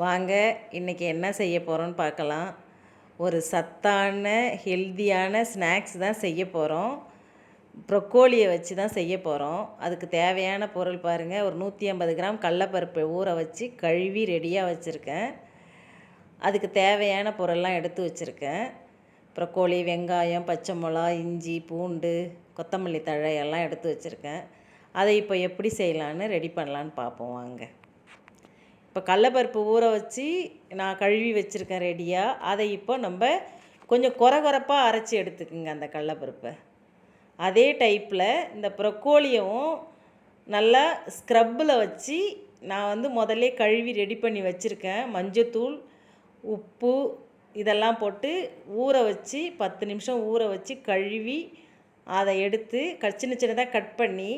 வாங்க இன்றைக்கி என்ன செய்ய போகிறோன்னு பார்க்கலாம். ஒரு சத்தான ஹெல்தியான ஸ்நாக்ஸ் தான் செய்ய போகிறோம் ப்ரொக்கோலியை வச்சு தான் செய்ய போகிறோம் அதுக்கு தேவையான பொருள் பாருங்கள் ஒரு நூற்றி ஐம்பது கிராம் கடலப்பருப்பு ஊற வச்சு கழுவி ரெடியாக வச்சுருக்கேன். அதுக்கு தேவையான பொருள்லாம் எடுத்து வச்சுருக்கேன். ப்ரொக்கோலி வெங்காயம் பச்சை மிளகா இஞ்சி பூண்டு கொத்தமல்லி தழை எல்லாம் எடுத்து வச்சுருக்கேன். அதை இப்போ எப்படி செய்யலான்னு ரெடி பண்ணலான்னு பார்ப்போம் வாங்க. இப்போ கடலப்பருப்பு ஊற வச்சு நான் கழுவி வச்சுருக்கேன் ரெடியாக அதை இப்போ நம்ம கொஞ்சம் குறை குறைப்பாக அரைச்சி எடுத்துக்குங்க அந்த கடலப்பருப்பை. அதே டைப்பில் இந்த ப்ரொக்கோலியவும் நல்லா ஸ்க்ரப்பில் வச்சு நான் வந்து முதல்ல கழுவி ரெடி பண்ணி வச்சுருக்கேன். மஞ்சத்தூள் உப்பு இதெல்லாம் போட்டு ஊற வச்சு பத்து நிமிஷம் ஊற வச்சு கழுவி அதை எடுத்து க சின்ன சின்னதாக கட் பண்ணி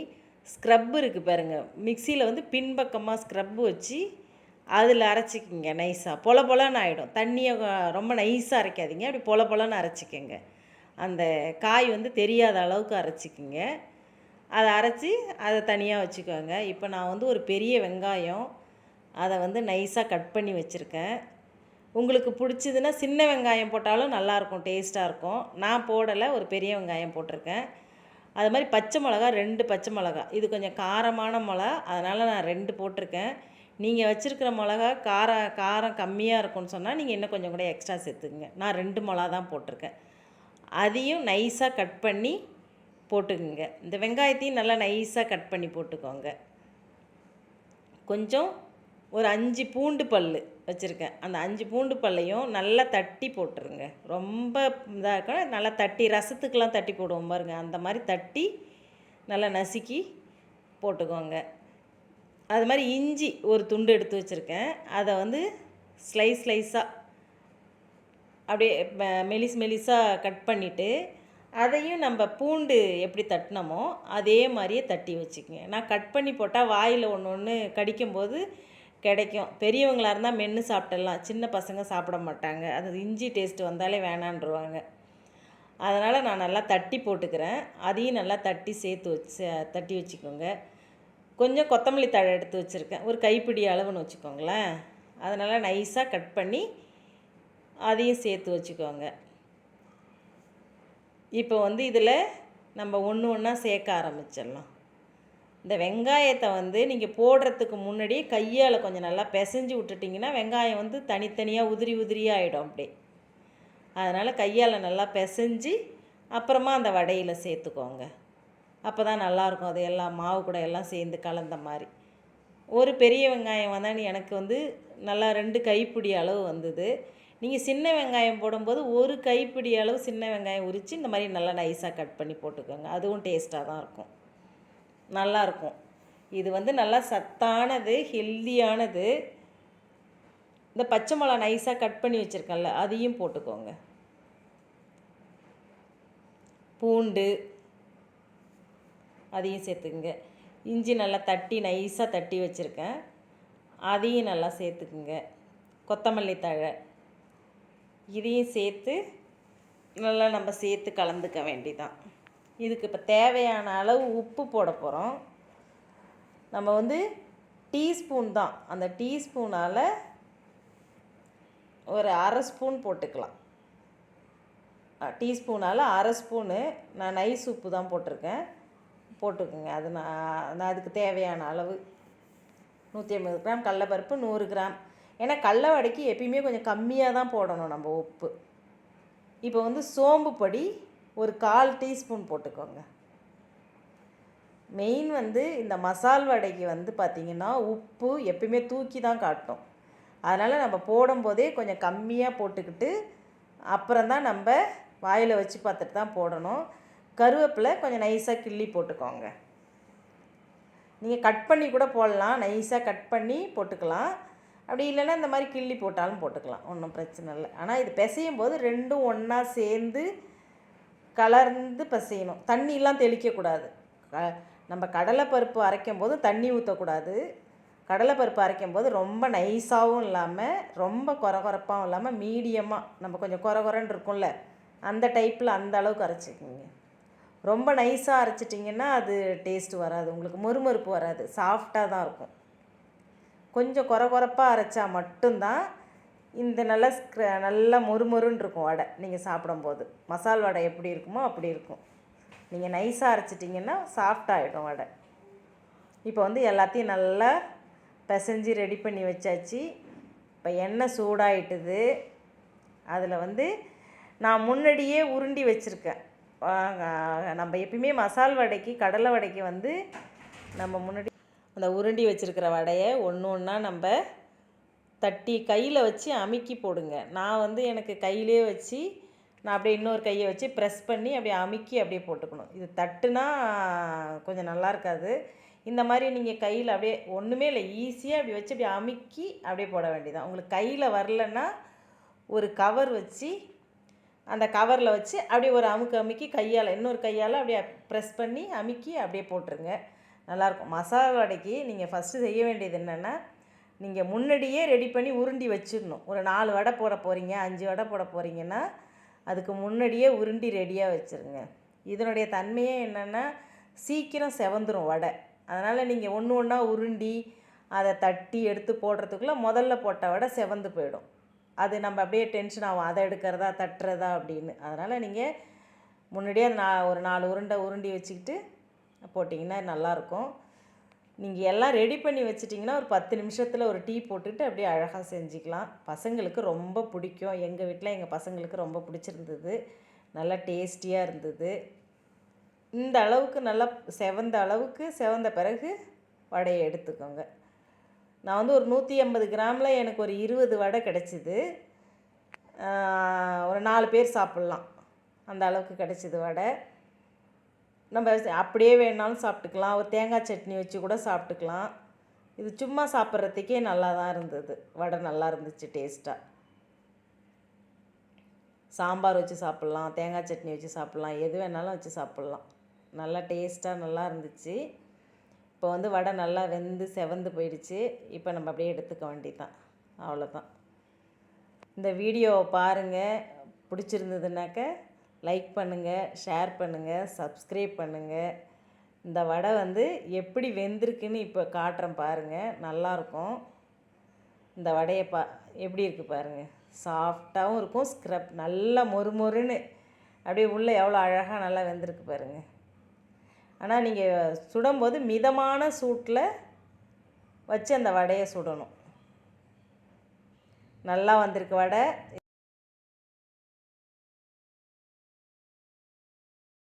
ஸ்க்ரப் இருக்குது பாருங்கள் மிக்சியில் வந்து பின்பக்கமாக ஸ்க்ரப்பு வச்சு அதில் அரைச்சிக்கிங்க நைஸாக பொல பொலன்னு ஆகிடும் தண்ணியை ரொம்ப நைஸாக அரைக்காதீங்க. அப்படி பொல பொலன்னு அரைச்சிக்கோங்க. அந்த காய் வந்து தெரியாத அளவுக்கு அரைச்சிக்கிங்க. அதை அரைச்சி அதை தனியாக வச்சுக்கோங்க. இப்போ நான் வந்து ஒரு பெரிய வெங்காயம் அதை வந்து நைஸாக கட் பண்ணி வச்சுருக்கேன். உங்களுக்கு பிடிச்சதுன்னா சின்ன வெங்காயம் போட்டாலும் நல்லாயிருக்கும் டேஸ்ட்டாக இருக்கும். நான் போடலை ஒரு பெரிய வெங்காயம் போட்டிருக்கேன். அது மாதிரி பச்சை மிளகா ரெண்டு பச்சை மிளகா இது கொஞ்சம் காரமான மிளகா அதனால் நான் ரெண்டு போட்டிருக்கேன். நீங்கள் வச்சுருக்கிற மிளகா காரம் காரம் கம்மியாக இருக்கும்னு சொன்னால் நீங்கள் இன்னும் கொஞ்சம் கூட எக்ஸ்ட்ரா சேர்த்துக்குங்க. நான் ரெண்டு மிளகா தான் போட்டிருக்கேன். அதையும் நைஸாக கட் பண்ணி போட்டுக்குங்க. இந்த வெங்காயத்தையும் நல்லா நைஸாக கட் பண்ணி போட்டுக்கோங்க. கொஞ்சம் ஒரு அஞ்சு பூண்டு பல் வச்சுருக்கேன். அந்த அஞ்சு பூண்டு பல்லையும் நல்லா தட்டி போட்டுருங்க. ரொம்ப இதாக இருக்கணும். நல்லா தட்டி ரசத்துக்கெலாம் தட்டி போடுவோம் பாருங்க. அந்த மாதிரி தட்டி நல்லா நசுக்கி போட்டுக்கோங்க. அது மாதிரி இஞ்சி ஒரு துண்டு எடுத்து வச்சுருக்கேன். அதை வந்து ஸ்லைஸ் ஸ்லைஸாக அப்படியே ம- மெலிஸ் மெலிஸாக கட் பண்ணிவிட்டு அதையும் நம்ம பூண்டு எப்படி தட்டினோமோ அதே மாதிரியே தட்டி வச்சுக்கோங்க. நான் கட் பண்ணி போட்டால் வாயில் ஒன்று ஒன்று கடிக்கும்போது கிடைக்கும். பெரியவங்களாக இருந்தால் மென்று சாப்பிட்டுடலாம். சின்ன பசங்க சாப்பிட மாட்டாங்க. அது இஞ்சி டேஸ்ட் வந்தாலே வேணான்றுவாங்க. அதனால் நான் நல்லா தட்டி போட்டுக்கிறேன். அதையும் நல்லா தட்டி சேர்த்து வச்சு தட்டி வச்சுக்கோங்க. கொஞ்சம் கொத்தமல்லி தழை எடுத்து வச்சுருக்கேன். ஒரு கைப்பிடி அளவுன்னு வச்சுக்கோங்களேன். அதனால் நைஸாக கட் பண்ணி அதையும் சேர்த்து வச்சுக்கோங்க. இப்போ வந்து இதில் நம்ம ஒன்று ஒன்றா சேர்க்க ஆரம்பிச்சிடலாம். இந்த வெங்காயத்தை வந்து நீங்கள் போடுறதுக்கு முன்னாடி கையால் கொஞ்சம் நல்லா பிசைஞ்சு விட்டுட்டிங்கன்னா வெங்காயம் வந்து தனித்தனியாக உதிரி உதிரியாக ஆகிடும் அப்படி. அதனால் கையால் நல்லா பிசைஞ்சு அப்புறமா அந்த வடையில் சேர்த்துக்கோங்க. அப்போ தான் நல்லாயிருக்கும். அது எல்லாம் மாவு கூட எல்லாம் சேர்ந்து கலந்த மாதிரி. ஒரு பெரிய வெங்காயம் வந்தால் எனக்கு வந்து நல்லா ரெண்டு கைப்பிடி அளவு வந்தது. நீங்கள் சின்ன வெங்காயம் போடும்போது ஒரு கைப்பிடி அளவு சின்ன வெங்காயம் உரித்து இந்த மாதிரி நல்லா நைஸாக கட் பண்ணி போட்டுக்கோங்க. அதுவும் டேஸ்ட்டாக தான் இருக்கும். நல்லாயிருக்கும். இது வந்து நல்லா சத்தானது ஹெல்தியானது இந்த பச்சை மிளகா நைஸாக கட் பண்ணி வச்சுருக்கேன்ல அதையும் போட்டுக்கோங்க. பூண்டு அதையும் சேர்த்துக்குங்க. இஞ்சி நல்லா தட்டி நைஸாக தட்டி வச்சுருக்கேன். அதையும் நல்லா சேர்த்துக்குங்க. கொத்தமல்லி தழை. இதையும் சேர்த்து நல்லா நம்ம சேர்த்து கலந்துக்க வேண்டிதான். இதுக்கு இப்போ தேவையான அளவு உப்பு போட போகிறோம் நம்ம வந்து டீஸ்பூன் தான். அந்த டீஸ்பூனால் ஒரு அரை ஸ்பூன் போட்டுக்கலாம். டீஸ்பூனால் அரை ஸ்பூனு. நான் நைஸ் உப்பு தான் போட்டிருக்கேன். போட்டுக்குங்க. அது நான் அதுக்கு தேவையான அளவு. நூற்றி ஐம்பது கிராம் கடலப்பருப்பு நூறு கிராம். ஏன்னா கடல வடைக்கு எப்பயுமே கொஞ்சம் கம்மியாக தான் போடணும் நம்ம உப்பு. இப்போ வந்து சோம்பு பொடி ஒரு கால் டீஸ்பூன் போட்டுக்கோங்க. மெயின் வந்து இந்த மசால் வடைக்கு வந்து பார்த்திங்கன்னா உப்பு எப்பயுமே தூக்கி தான் காட்டும். அதனால் நம்ம போடும்போதே கொஞ்சம் கம்மியாக போட்டுக்கிட்டு அப்புறம் தான் நம்ம வாயில் வச்சு பார்த்துட்டு தான் போடணும். கருவேப்பிலை கொஞ்சம் நைஸாக கிள்ளி போட்டுக்கோங்க. நீங்கள் கட் பண்ணி கூட போடலாம். நைஸாக கட் பண்ணி போட்டுக்கலாம். அப்படி இல்லைன்னா இந்த மாதிரி கிள்ளி போட்டாலும் போட்டுக்கலாம். ஒன்றும் பிரச்சனை இல்லை. ஆனால் இது பிசையும் போது ரெண்டும் ஒன்றா சேர்ந்து கலர்ந்து பிசையணும். தண்ணியெலாம் தெளிக்கக்கூடாது க நம்ம கடலைப்பருப்பு அரைக்கும் போது தண்ணி ஊற்றக்கூடாது கடலைப்பருப்பு அரைக்கும் போது ரொம்ப நைஸாகவும் இல்லாமல் ரொம்ப கொர கொரப்பாகவும் இல்லாமல் மீடியமாக நம்ம கொஞ்சம் கொர இருக்கும்ல அந்த டைப்பில் அந்த அளவுக்கு அரைச்சிக்கோங்க. ரொம்ப நைஸாக அரைச்சிட்டிங்கன்னா அது டேஸ்ட்டு வராது. உங்களுக்கு மொறுமொறுப்பு வராது. சாஃப்டாக தான் இருக்கும். கொஞ்சம் குறை குறைப்பாக அரைச்சா மட்டும்தான் இந்த நல்லா ஸ்க்ர நல்லா மொறுமொறுன்னு இருக்கும் வடை நீங்கள் சாப்பிடும்போது. மசால் வடை எப்படி இருக்குமோ அப்படி இருக்கும். நீங்கள் நைஸாக அரைச்சிட்டிங்கன்னா சாஃப்டாகிடும் வடை. இப்போ வந்து எல்லாத்தையும் நல்லா பிசைஞ்சு ரெடி பண்ணி வச்சாச்சு. இப்போ எண்ணெய் சூடாயிட்டுது. அதில் வந்து நான் முன்னாடியே உருண்டி வச்சுருக்கேன். நம்ம எப்பயுமே மசால் வடைக்கு கடலை வடைக்கு வந்து நம்ம முன்னாடி அந்த உருண்டி வச்சுருக்கிற வடையை ஒன்று ஒன்றா நம்ம தட்டி கையில் வச்சு அமுக்கி போடுங்க. நான் வந்து எனக்கு கையிலே வச்சு நான் அப்படியே இன்னொரு கையை வச்சு ப்ரெஸ் பண்ணி அப்படியே அமுக்கி அப்படியே போட்டுக்கணும். இது தட்டுனா கொஞ்சம் நல்லா இருக்காது. இந்த மாதிரி நீங்கள் கையில் அப்படியே ஒன்றுமே இல்லை ஈஸியாக அப்படி வச்சு அப்படியே அமுக்கி அப்படியே போட வேண்டியதான் உங்களுக்கு கையில் வரலன்னா ஒரு கவர் வச்சு அந்த கவரில் வச்சு அப்படியே ஒரு அமுக்கு அமுக்கி கையால் இன்னொரு கையால் அப்படியே ப்ரெஸ் பண்ணி அமுக்கி அப்படியே போட்டுருங்க. நல்லாயிருக்கும் மசாலா வடைக்கு நீங்கள் ஃபஸ்ட்டு செய்ய வேண்டியது என்னென்னா நீங்கள் முன்னாடியே ரெடி பண்ணி உருண்டி வச்சிடணும். ஒரு நாலு வடை போட போகிறீங்க அஞ்சு வடை போட போகிறீங்கன்னா அதுக்கு முன்னாடியே உருண்டி ரெடியாக வச்சுருங்க. இதனுடைய தன்மையே என்னென்னா சீக்கிரம் செவந்துடும் வடை. அதனால் நீங்கள் ஒன்று ஒன்றா உருண்டி அதை தட்டி எடுத்து போடுறதுக்குள்ளே முதல்ல போட்ட வடை செவந்து போயிடும். அது நம்ம அப்படியே டென்ஷன் ஆகும். அதை எடுக்கிறதா தட்டுறதா அப்படின்னு. அதனால் நீங்கள் முன்னாடியே நான் ஒரு நாலு உருண்டை உருண்டி வச்சுக்கிட்டு போட்டிங்கன்னா நல்லாயிருக்கும். நீங்கள் எல்லாம் ரெடி பண்ணி வச்சிட்டிங்கன்னா ஒரு பத்து நிமிஷத்தில் ஒரு டீ போட்டுட்டு அப்படியே அழகாக செஞ்சுக்கலாம். பசங்களுக்கு ரொம்ப பிடிக்கும். எங்கள் வீட்டில் எங்கள் பசங்களுக்கு ரொம்ப பிடிச்சிருந்தது. நல்லா டேஸ்டியாக இருந்தது. இந்த அளவுக்கு நல்லா செவந்த அளவுக்கு செவந்த பிறகு வடையை எடுத்துக்கோங்க. நான் வந்து ஒரு நூற்றி ஐம்பது கிராமில் எனக்கு ஒரு இருபது வடை கிடச்சிது. ஒரு நாலு பேர் சாப்பிட்லாம். அந்த அளவுக்கு கிடச்சிது வடை. நம்ம அப்படியே வேணாலும் சாப்பிட்டுக்கலாம். ஒரு தேங்காய் சட்னி வச்சு கூட சாப்பிட்டுக்கலாம். இது சும்மா சாப்பிட்றதுக்கே நல்லா தான் இருந்தது. வடை நல்லா இருந்துச்சு டேஸ்ட்டாக சாம்பார் வச்சு சாப்பிட்லாம். தேங்காய் சட்னி வச்சு சாப்பிட்லாம். எது வேணாலும் வச்சு சாப்பிட்லாம். நல்லா டேஸ்ட்டாக நல்லா இருந்துச்சு. இப்போ வந்து வடை நல்லா வெந்து செவந்து போயிடுச்சு. இப்போ நம்ம அப்படியே எடுத்துக்க வேண்டியதான் அவ்வளோதான் இந்த வீடியோவை பாருங்கள் பிடிச்சிருந்ததுனாக்க லைக் பண்ணுங்கள் ஷேர் பண்ணுங்கள் சப்ஸ்கிரைப் பண்ணுங்கள் இந்த வடை வந்து எப்படி வெந்திருக்குன்னு இப்போ காட்டுறேன் பாருங்கள் நல்லாயிருக்கும். இந்த வடையை பா எப்படி இருக்குது பாருங்கள் சாஃப்டாகவும் இருக்கும். ஸ்க்ரப் நல்லா மொறு மொறுன்னு அப்படியே உள்ளே எவ்வளோ அழகாக நல்லா வெந்திருக்கு பாருங்கள் ஆனால் நீங்கள் சுடும்போது மிதமான சூட்டில் வச்சு அந்த வடையை சுடணும். நல்லா வந்திருக்கு வடை.